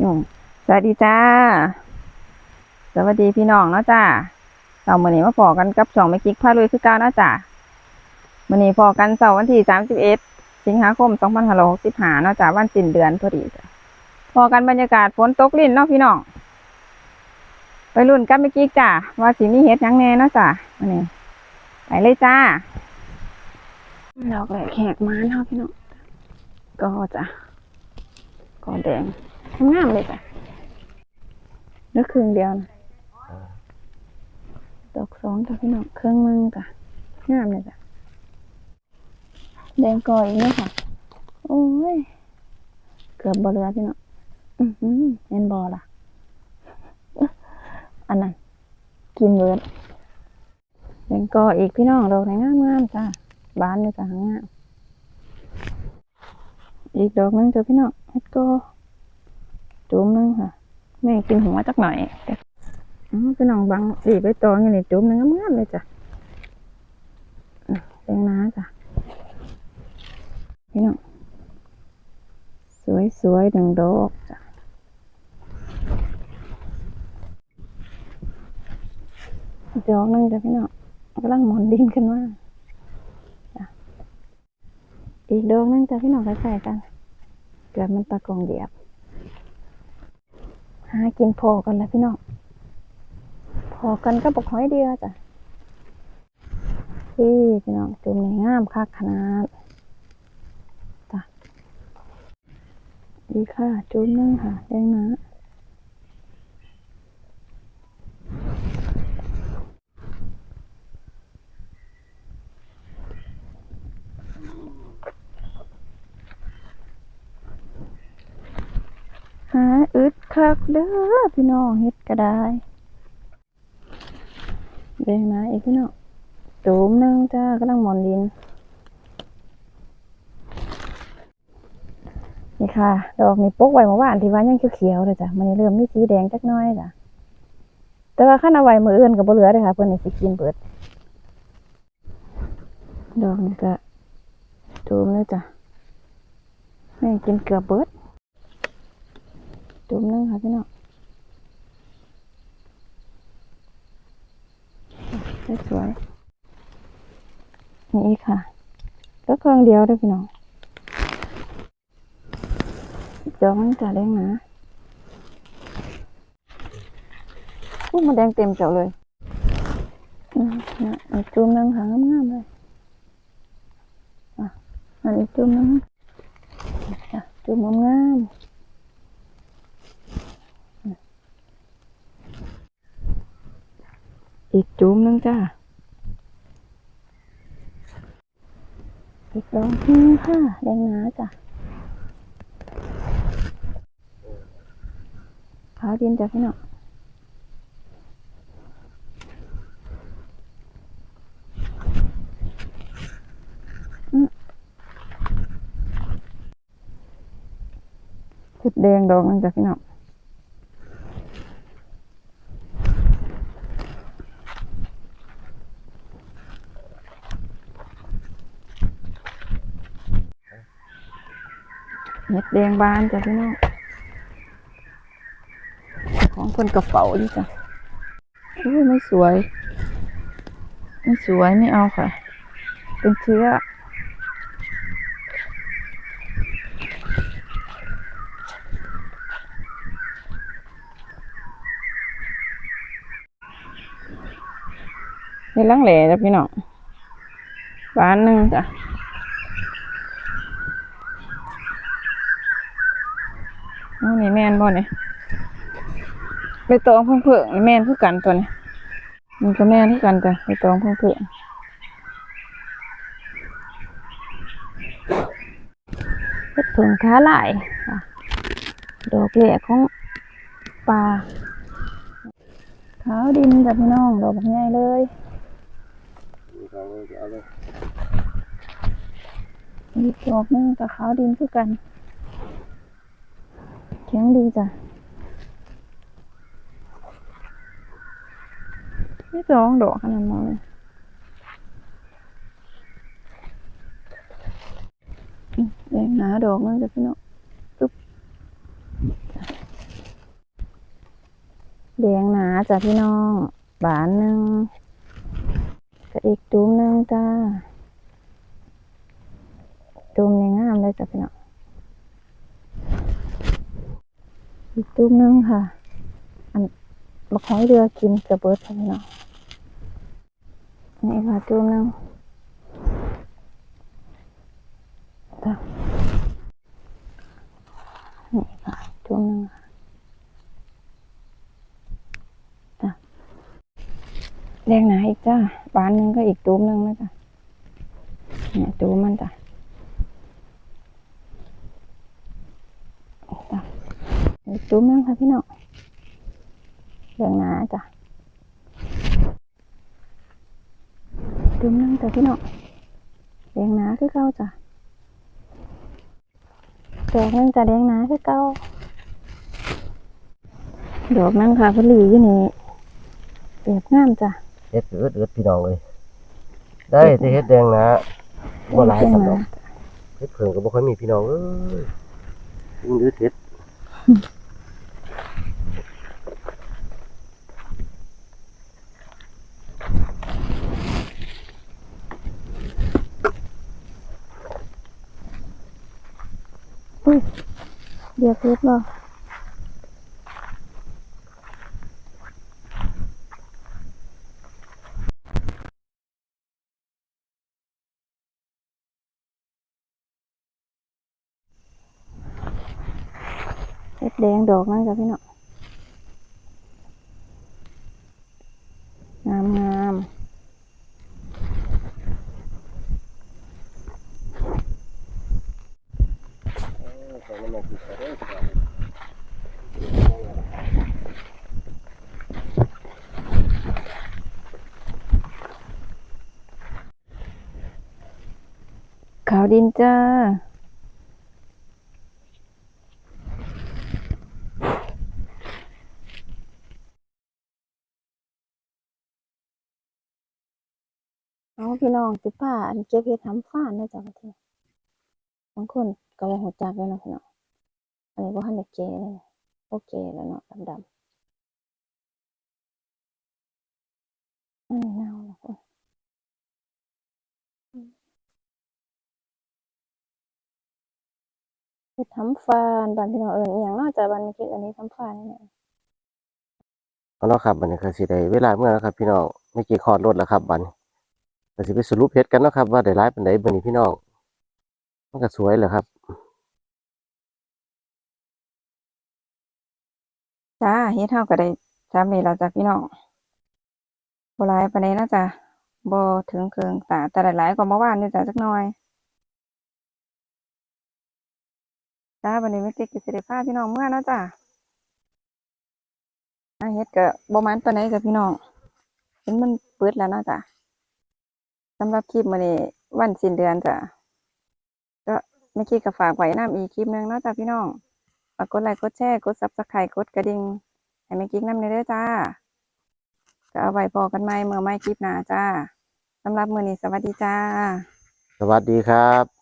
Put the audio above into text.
อืมสวัสดีจ้า สวัสดีพี่น้องเนาะจ้าเราเมื่อนี้มาพอกันกับสองแม่กิ๊กพาลุยคือเก้าเนาะจ้าเมื่อนี้พอกันเสาร์วันที่สามสิบเอ็ดสิงหาคมสองพันห้าร้อยหกสิบห้าเนาะจ้าวันสิ้นเดือนพอดีจ้ะพอกันบรรยากาศฝนตกลิ่นเนาะพี่น้อง ไปรุ่นกับแม่กิ๊กจ้าว่าสิมีเฮ็ดยังแน่เนาะจ้ามื่อนี้ไปเลยจ้าดอกแหลกแหกมาเนาะพี่น้องก็จ้ะก็แดง งามเลยจ้ะนึกครึ่งเดียวนะดอกสองจ้ะพี่น้องเครื่องมึงจ้ะงามเลยจ้ะแดงกอยอีกเนี่ยค่ะ โอ้ย เกือบบอเรือพี่น้องอือหือเห็นบอล่ะ อันนั้น กินเบิดแดงกออีกพี่น้องดอกไหนงามงามจ้ะบานเลยจ้ะงามอีกดอกหนึงจ้ะพี่น้องเฮ็ดโก จุ่มหนึงค่ะแม่กินหัวจักหน่อยอ๋อพี่น้องบังดีไปตองอย่างนี้จุ่มหนึงงามๆเลยจ้ะอะแตงน้าจ้ะพี่น้องสวยๆดังดอกจ้ะอีกดอกหนึงจ้ะพี่น้องกำลังหมอนดินขึ้นมาจ้ะอีกดอกหนึงจ้ะพี่น้องใกล้ๆกันเกิดมันตะกองเหยียบ หากินพอกันแล้วพี่น้องพอกันก็บอกหอยเดียวจ้ะพี่พี่น้องจุ่มในงามคักขนาดจ้ะดีค่ะจุ่มนึงค่ะแดงนะหาอึด คักเด้อพี่น้องเฮ็ดก็ได้แดงนะอีกพี่น้องจุ่มนึงจ้ากำลังหมอนดิน นี่ค่ะ ดอกนี่ปกไว้เมื่อวานที่ว่ายังเขียวๆเลยจ้ะมันเริ่มมีสีแดงจักน้อยจ้ะแต่ว่าขั้นเอาไว้มืออื่นกับบ่เหลือเลยค่ะเพื่อนนี่สิกินเบิด ดอกนี่ก็จุ่มเลยจ้ะแม่กินเกือบเบิด งค่ะพี่น้องสวยนี่ค่ะแล้วเครื่องเดียวด้วยพี่น้องจองมันจะแดงนาพวกมันแดงเต็มเจ้าเลยนะอีกจุ่มนึงค่ะงามๆเลยอะอันนี้จุ่มนึงอะจุ่มงามๆ อีกจุ่มหนึงจ้าอีกดอกหนึงค่ะแดงหนาจ้ะขาวดินจ้ะพี่น้องอืมจุดแดงดอกนึงจ้ะพี่น้อง เม็ดแดงบานจ้ะพี่น้องของคนกระเป๋าดิจ้ะอุ้ยไม่สวย ไม่สวยไม่เอาค่ะ เป็นเชื้อนี่ลังแหล่จ้ะพี่น้องบานหนึ่งจ้ะ อ๋อ นี่แม่นบ่เนี่ยไปตองเพิ่งเพิ่งแม่นคือกันตัวนี้มันก็แม่นคือกันจ้ะไปตองเพิ่งเพิ่งเฮ็ดเพิ่งขาหลายดอกแหลกของปลาขาวดินจ้ะพี่น้องดอกบักใหญ่เลยอีกดอกนึงกับขาวดินคือกัน แข็งดีจ้ะไม่สองดอกขนาดนั้นเลยแดงหนาดอกนึงจ้ะพี่น้องตุ๊บแดงหนาจ้ะพี่น้องบานหนึ่งก็อีกตูมหนึ่งจ้าตูมนี่งามเลยจ้ะพี่น้อง อีกตูมหนึ่งค่ะ อันบักหอยเรือกินกระเบิดค่ะพี่น้องนี่ค่ะตูมหนึ่งจ้ะนี่ค่ะตูมหนึ่งค่ะจ้ะแดงหนาอีกจ้าบานหนึ่งก็อีกตูมหนึ่งนะจ้ะเนี่ยตูมมันจ้ะจ้ะ อีกตูมหนึ่งค่ะพี่น้องแดงหนาจ้ะตูมหนึ่งจ้ะพี่น้องแดงหนาคือเก่าจ้ะดอกหนึงจะแดงหนาคือเก่าดอกนั้นค่ะพอดีอยู่นี่เปียบงามจ้ะเฮ็ดเอืดเอืดพี่น้องเลย ได้แต่เฮ็ดแดงนะบ่หลายแดงสำหหรันาบเฮ็ดเพิ่งก็บ่ค่อยมีพี่น้องเอ้ยอืดเอืดเฮ็ด อุ้ยเดี๋ยวเพชรบ่เพชรแดงดอกนั่นกับพี่เนาะงามงาม ขาวดินจ้า เอาพี่น้องสิป้าอันเก็บเห็ดทำฟ้านนะจ๊ะประเทศบางคนก็ว่าหัวจักเลยเนาะพี่น้องอันนี้ว่าหันเด็กเกเลยโอเคแล้วเนาะดำดำอันนี้เน่า ดทำฟ้านบ้านพี่น้องเอิญอหย่างเนอกจากบ้านไม่คิดอันนี้ทำฟ้านนี่แหละเอาเนาะครับบัดนี้ก็สิได้เวลาเมื่อแล้วครับ พี่น้องไม่กี่คอดรถแล้วครับบัดนี้ก็สิไปสรุปเฮ็ดกันเนาะครับว่าได้หลายปานใดบัดนี้พี่น้องมันก็สวยแหละครับ จ้าเฮ็ดเท่าก็ได้จำนี่เราจ้ะพี่น้องบ่หลายปานใดนะจ๊ะบ่ถึงเครื่องตาแต่หลายๆก็เมื่อวานนี่จ้ะจักหน่อย จ้าวันนี้ไม่ติดกิจสิพาพี่น้องเมื่อนะจ้ะอาเฮ็ดก็บ่มันปานใดจ้ะพี่น้องเห็นมันเปิดแล้วนะจ้ะสำหรับคลิปมื้อนี้วันสิ้นเดือนจ้ะก็เมื่อกี้ก็ฝากไว้น้ำอีกคลิปหนึงนะจ้ะพี่น้องฝากกดไลค์กดแชร์กด Subscribe กดกระดิ่งให้แม่กิ๊กน้ำเด้อจ้าก็เอาไว้พอกันใหมเมื่อไม่คลิปหน้าจ้าสำหรับมือนี้สวัสดีจ้า สวัสดีครับ